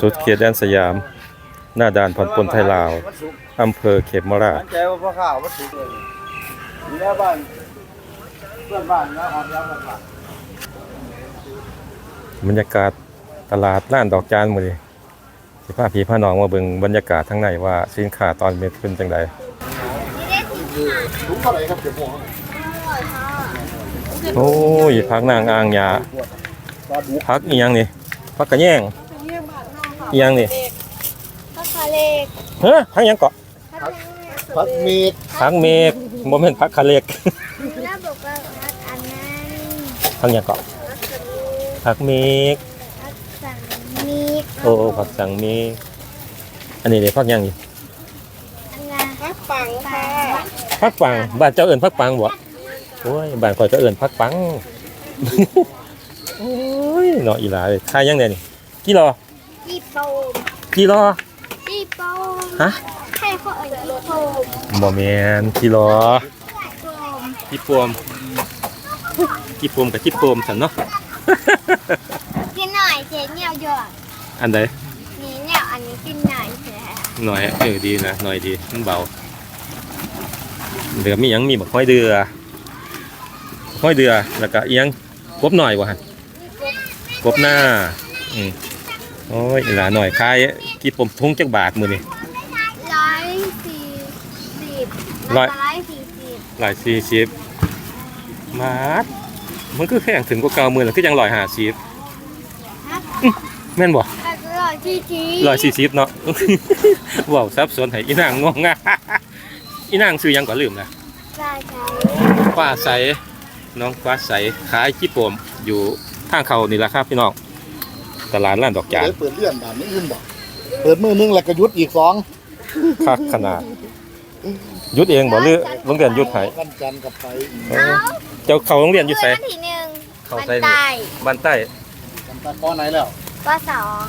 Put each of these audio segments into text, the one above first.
สุดเขตแดนสยาม หน้าด่านผ่อนปลนไทยลาว อำเภอเขมราช ใจว่าพ่อข้าวมันถูกเลยมีแล้วบ้านเพื่อนบ้านนะออกย้ำกันบ้านบรรยากาศตลาดล้านดอกจานมื้อนี้สิพาพี่พาน้องมาเบิ่งบรรยากาศทั้งในว่าสินค้าตอนนี้เป็นจังไดถุงเท่าไหร่ครับเดี๋ยวผมโอ้ยพักนางอ่างยาปลาพักอีหยังนี่พักกระแยง อีหยังนี่ก็คาเล็กเฮ้ยพักหยังเกาะผักเมีดพักเมฆบ่แม่นพักคาเล็ก แล้วบอกว่ารักอันนั้นพักหยังเกาะพักเมฆรักสังมีกโอ้พักสังเมฆอันนี้เด้พักหยังนี่อันนั้นรักปังค่ะพักปังบ้านเจ้าเอิ้นพักปังบ่โอ้ยบ้านข่อยก็เอิ้นพักปัง โอ้ยเนาะอีหลาเอ้ยขายยังไงนี่กี่รอ จีโปมกี่รอจีโปมฮะใครเขาเอ่ยจีโปมบ่แม่นกี่รอโปมกี่ปวมกี่ปวมกับกี่ปวมซั่นเนาะกินหน่อยเจ๊เหนียวหยอดอันใดนี่เนี่ยอันนี้กินหน่อยเจ๊หน่อยเออดีนะหน่อยดีมันเบาเหลือมีหยังมีบักห้อยเดือห้อยเดือแล้วก็เอียงกบหน่อยวะฮะกบหน้าอืม โอ้ยอีหลาหน่อยคายกี่ปมทุ่งจักบาทมือนี่ร้อยสี่สิบร้อยสี่สิบหลายสี่สิบบาทมันก็แพงถึงกว่าเก่ามือแล้วก็ยังร้อยห้าสิบครับแม่นบ่แล้วก็ร้อยสี่สิบร้อยสี่สิบเนาะว้าวซับซ้อนให้อีนางงงอะอีนางซื้อยังก่อนลืมนะใช่ใช่ฟ้าใสน้องฟ้าใสขายขี้ปมอยู่ทางเขานี่แหละครับพี่น้อง ตลาดร้านดอกจานเดี๋ยวเปิดเลื่อนบ้านนี้อื่นบ่เปิดมือนึงแล้วก็หยุดอีกสองคักขนาดหยุดเองบ่หรือโรงเรียนหยุดให้วันจันทร์กับไปเออเจ้าเขาโรงเรียนอยู่ไสวันที่หนึ่งเข้าวันไสนี่ใต้บ้านใต้กันตะก้อนไหนแล้วก็สอง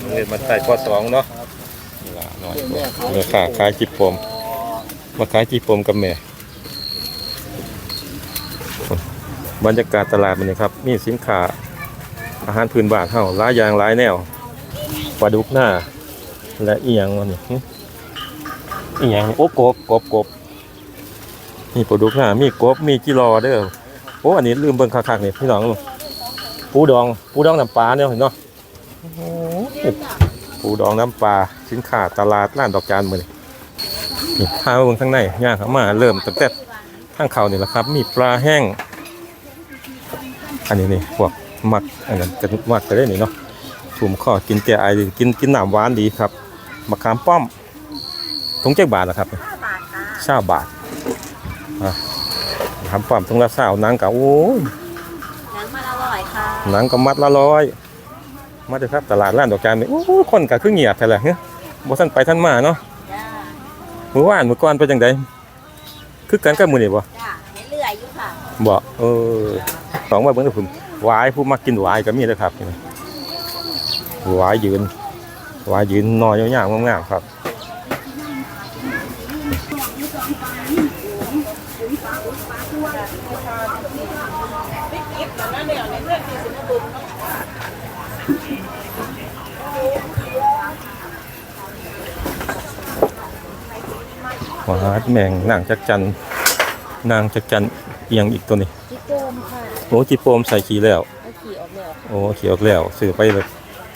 โรงเรียนบ้านใต้ปสองเนาะนี่ล่ะน้อยเนื้อขาขายขี้โปมมาขายขี้โปมกับแม่ บรรยากาศตลาดมันนี่ครับ มีสินค้า อาหารพื้นบ้านเฮาหลายอย่างหลายแนวปลาดุกหน้า และอีหยังวะนี่หึอีหยังนี่โอ้กบกบกบมีปลาดุกหน้ามีกบมีจิรอเด้อโอ้อันนี้ลืมเบิ่งคักๆนี่พี่น้องปูดองปูดองน้ำปลาเนี่ยเห็นเนาะโอ้โหปูดองน้ำปลาสินค้าตลาดร้านดอกจานมื้อนี้นี่พามาเบิ่งข้างในย่างเข้ามาเริ่มตั้งแต่ทางเขานี่แหละครับ มีปลาแห้ง อันนี้นี่พวก มักอันนั้นก็มักก็ได้นี่เนาะถุมข้อกินแก่ไอกินกินน้ำหวานดีครับมะขามป้อมถุงเจ็ดบาทนะครับเช้าบาทอะมะขามป้อมถุงละเช้านังกับโอ้ยนังมันอร่อยค่ะนังก็มัดละร้อยมาเถอะครับตลาดร้านดอกจานนี่โอ้คนก็คือเงียบแท้ละเฮ้ยบ่ทันไปทันมาเนาะมือว่านมือก่อนเป็นจังไดคือกันกับมือนี้บ่จ้าเรื่อยอยู่ค่ะบ่เออสองว่าเบิ่งเด้อผม หวายผู้มักกินหวายก็มีเด้อครับหวายยืนหวายยืนนอยยาวๆงามๆครับหวาดแมงนางจักจันนางจักจันเอียงอีกตัวนี้ อ้จีโปมใส่ขี้แล้ว เอาขี่ออกแล้วโอ้ขี้ออกแล้วซื้อไปเลย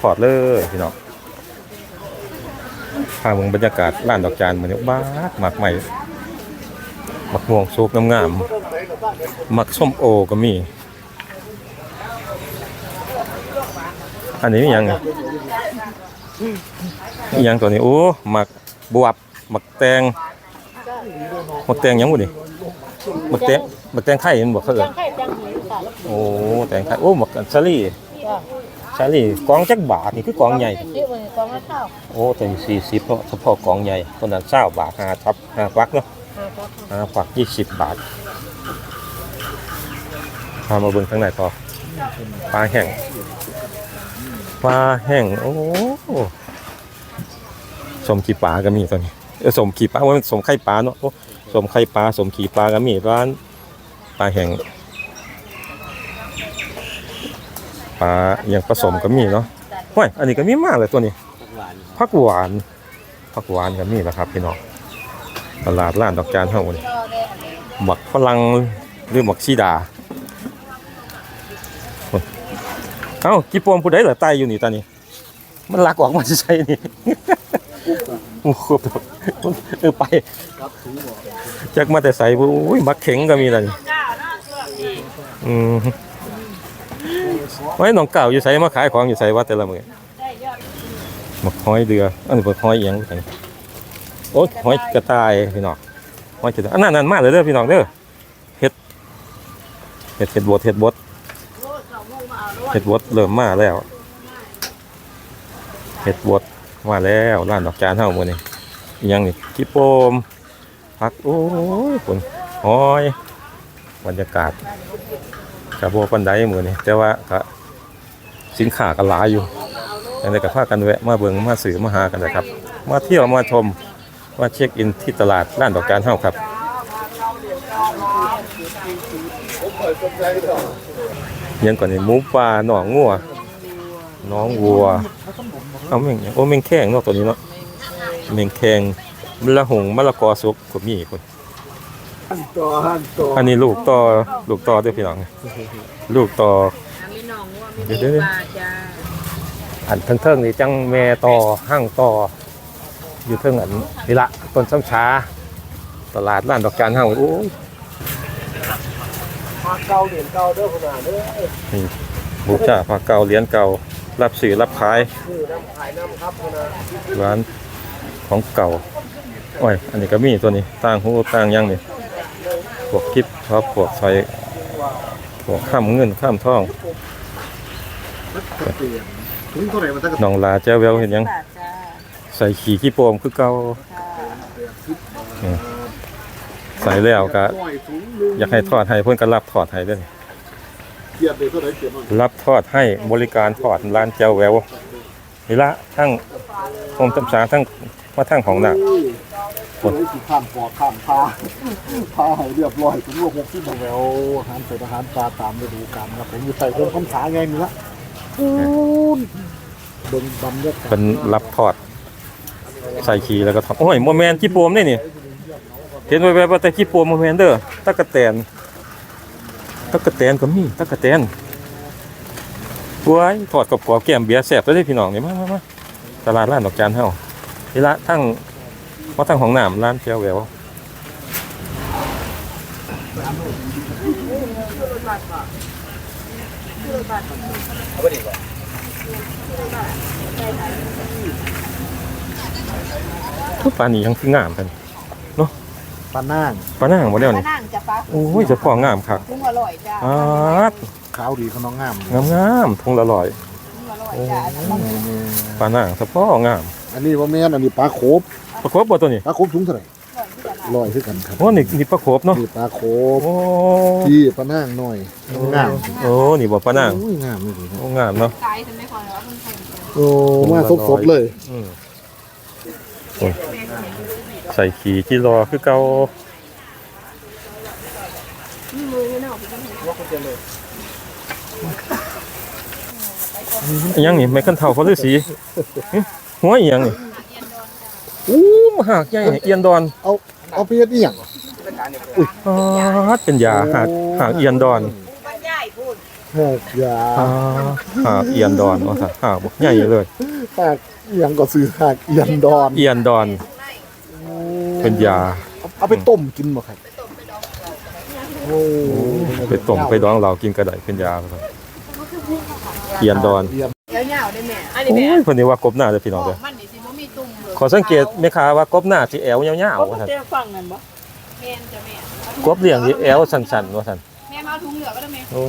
ถอดเลยพี่น้องพาเมืองบรรยากาศร้านดอกจานมันนี้บ้าดหมักใหม่หมักม่วงสุกงามๆหมักส้มโอก็มี อันนี้อหยังไงอหยังตัวนี้โอ้หมักบวบหมักแตงหมักแตงหยังบ่นี่หมักแตงหมักแตงไข่มันบ่เขาเอิ้นไข่จังหิวค่ะ โอ้แต่งไทยโอ้หมักซาลี่ซาลี่กองจักบาทนี่คือกองใหญ่ที่มันกองข้าโอ้แต่สี่สิบเนาะเฉพาะกองใหญ่ต้นนั้นเศร้าบาทห้าทับห้าฟักเนาะห้าฟักยี่สิบบาทพามาเบิ่งข้างในต่อปลาแห้งปลาแห้งโอ้สมขี่ปลาก็มีตัวนี้เออสมขี่ปลาว่ามันสมไข่ปลาเนาะโอ้สมไข่ปลาสมขี่ปลาก็มีร้านปลาแห้ง ปลาอย่างผสมก็มีเนาะว้ยอันนี้ก็มีมากเลยตัวนี้จผักหวานผักหวานกับนี่แหละครับพี่น้องตลาดร้านดอกจานเฮานี่หมักฝรั่งหรือหมักชีดาเอ้ากี่ปวมผู้ใดเหรอตายอยู่นี่ตอนนี้มันลักออกมาจะใช่นี่โอ้โหเออไปจากมาแต่ใส่บุ้ยมักเข็งก็มีอะไรอืม ไว้น้องเก่าอยู่ใส่มาขายของอยู่ใส่ว่าแต่ละมือมักหอยเดืออันนี้เป็นหอยเอียงไโอ้ยหอยกระต่ายพี่น้องหอยกระต่ายอันนั้นนั่นมากเลยเด้อพี่น้องเด้อเห็ดเห็ดเห็ดบดเห็ดบดเห็ดบดเริ่มมาแล้วเห็ดบดมาแล้วร้านดอกจานเท่ามือนี่ยังนี่กิโปมพักโอ้ยคนหอยบรรยากาศกระโบปันไดมือนี่แต่ว่าก็ สินค้าก็หลายอยู่ยังไงก็พากันแวะมาเบิ่งมาสื่อมาหากันนะครับ มาเที่ยวมาชมมาเช็คอินที่ตลาดร้านดอกจานเท่าครับผมเคยสนใจเนาะยังก่อนนี่หมูปลาหนองงัวน้องวัวเอาแม่งโอ้แม่งแข้งเนาะตัวนี้เนาะแม่งแข้งมะละหงมะละกอสุกก็มีคนหันต่อหันต่ออันนี้ลูกต่อลูกต่อเด้วยพี่น้อง ลูกต่อมีห นองว่ามีเดี๋ยวเด็กเดี๋ยวปลาจ้าอันเทิงๆนี่จังแม่ต่อห้างต่อ อยู่เทิงอันนี่ละต้นซ้ำช้า ตลาดร้านดอกจานห้างโอ้ยมาเก่าเหรียญเก่าเด้อขนาดเด้อนี่บุกจ้าผักเก่าเหรียญเก่า รับสื่อรับขายชื่อน้ำขายน้ำครับขนาดร้านของเก่าโอ้ยอันนี้ก็มีตัวนี้ต่างหูต่างหยังนี่พวกคลิปครับพวกใส่พวกข้ามเงินข้ามทองเปลี่ยน ถึงเท่าไหร่มันจะกระน้องลาแจ้วแววเห็นหยังปลาจ้าใส่ขี่ขี้โปมคือเก่าค่ะใส่แล้วก็ปล่อยถุงนึงอยากให้ทอดให้เพื่อนก็รับทอดให้เด้วยเกียรติเท่าไหร่เกียรติมันรับทอดให้บริการทอดร้านแจ้วแววนี่ละทั้งโฮมตำสาทั้งมาทั้งของหนักคนที่สิข้ามปอดข้ามพาพาให้เรียบร้อยถึงว่าหกสิบแววอาหารใส่อาหารปลาตามฤดูกาลครับผมอยู่ใส่เพิ่มคำสาไงนี่ละ ปูนเบิ่งบรรยาเป็นรับทอด ใส่ขีแล้วก็ทอดโอ้ยโมแมนขี้โปมนี่นี่เห็นไว้แบบว่าแต่ขี้โปมโมแมนเด้อตะกะแตนตะกะแตนก็มีตะกะแตนปวยทอดกับกรอบแก้มเบียร์แซ่บเลยพี่น้องนี่มามามาตลาดร้านดอกจานเฮานี่ละทั้งมาทั้งของน้ำร้านแจ้วแวว ทุกปลานี่ยังคืองามกันปลาน่างปลาหน้างบ่แล้วนี่นั่งจะปลาโอ้ยจะพองามคักกุ้งอร่อยจ้าอาดขาวดีเขาน้องงามงามงามๆทงละลอยกุ้งอร่อยจ้าอันนั้นปลาหน้างสะพองามอันนี้ว่าแม่นอันนี้ปลาโคบปลาโคบบ่ตัวนี้ปลาโคบสูงเท่าไหร่ ลอยขึ้นกันครับโอ้นี่นี่ปลาโคบเนาะนี่ปลาโคบโอ้ที่ปลาน่างหน่อยงามโอ้นี่บ่ปลาหน้างโอ้ยงามนี่ดีโอ้งามเนาะไกลทำไมคนว่าเพิ่งแข่งกันโอ้มาสดๆเลยอืมโอ้ยใส่ขี่ที่รอคือเก่าอันยังนี่ไม่คันเท่าพอฤาษีหึหัวอีหยังนี่อู้มาหากใหญ่เอียนดอนเอา เอาไปเฮ็ดอีหยังอ๋อเป็นยาหากหากเอียนดอนบ้านใหญ่พูดหากยาอ่าหากเอียนดอนว่าซะหากบักใหญ่เลยหากอีหยังก็ซื้อหากเอียนดอนเอียนดอน เป็นยา เอาเอาไปต้มกินบ่ครับโอ้ไปต้มไปดองเรากินกระไดเป็นยาว่าซั่นเอียนดอนเอียนเยาวๆได้แม่อันนี้โอ้แม่ยเพิ่นนี่ว่ากบหน้าเด้อพี่น้องเด้อมันนี่สิบ่มีตุ่มเลย ขอสังเกตแม่ค้าว่ากบหน้าสิแอวยาวๆว่าซั่นเจ้าฟังนั่นบ่แม่นจ้ะแม่กบเลี้ยงสิแอวสั้นๆว่าซั่นแม่มาเอาถุงเหลือก็ได้แม่โอ้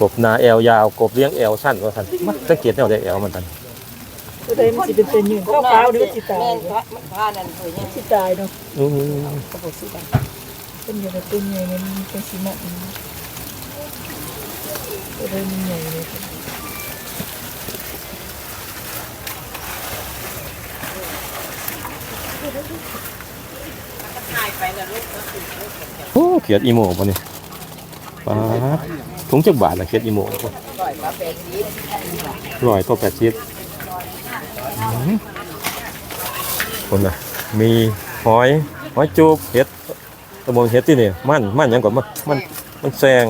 กบหน้าแอวยาว กบเลี้ยงแอวสั้นว่าซั่นมาสังเกตแนวได้แอวมันกันตัวใดมันสิเป็นเป็นยืนขาวๆนี่มันสิตายมันพานั่นเพิ่นสิตายเนาะอืมเป็นอย่างกับตัวใหญ่เนี่ยมันเป็นสีหมอกนะตัวใดมันใหญ่เลย โอ้เขียดอีโมบ่นี่ปลาถุงจักบาทละเขียดอีโม่ร้อยต่อแปดสิบอืคนน่ะมีหอยหอยจูบเห็ดตะมนเห็ดที่นี่มันมันยังก่อนมันมันมันแซง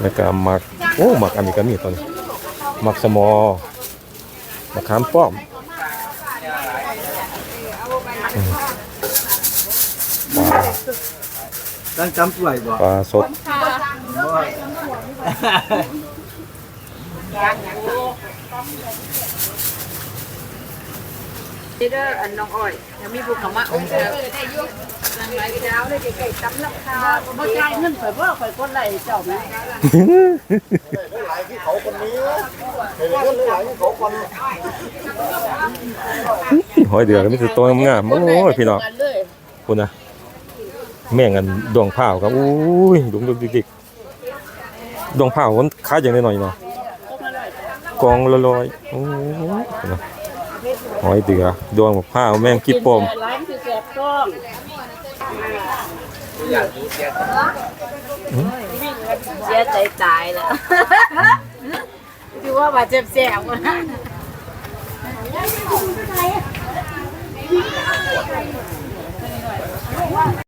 แล้วก็หมักโอ้หมักอันนี้ก็มีตอนนี้หมักสมอมะขามป้อม ตั้งจำป่วยบ่ปลาสดนี่เด้ออันน้องอ้อยยังมีผู้เขามาอุ้มเด้อได้ยุ่งนางไรดาวเลยไก่ตำราคาบ่จ่ายเงินข่อยบ่ข่อยกดไหลเจ้าแม่หลายที่เขาคนนี้เห็นเรื่องหลายที่เขาคนหอยเดือก็มีแต่ตัวงามๆโอ้ยพี่น้องกันเลยคุณนะ แม่งกันดวงเผาครับอุ้ยดุงดุกดิกดวงเผามันค้าอย่างหน่อยเนาะกองละลอยโอ้ยหอยเดือดวงมะพร้าแม่งกิบปมเสียใจตายแล้วคือว่าบาดเจ็บแสบ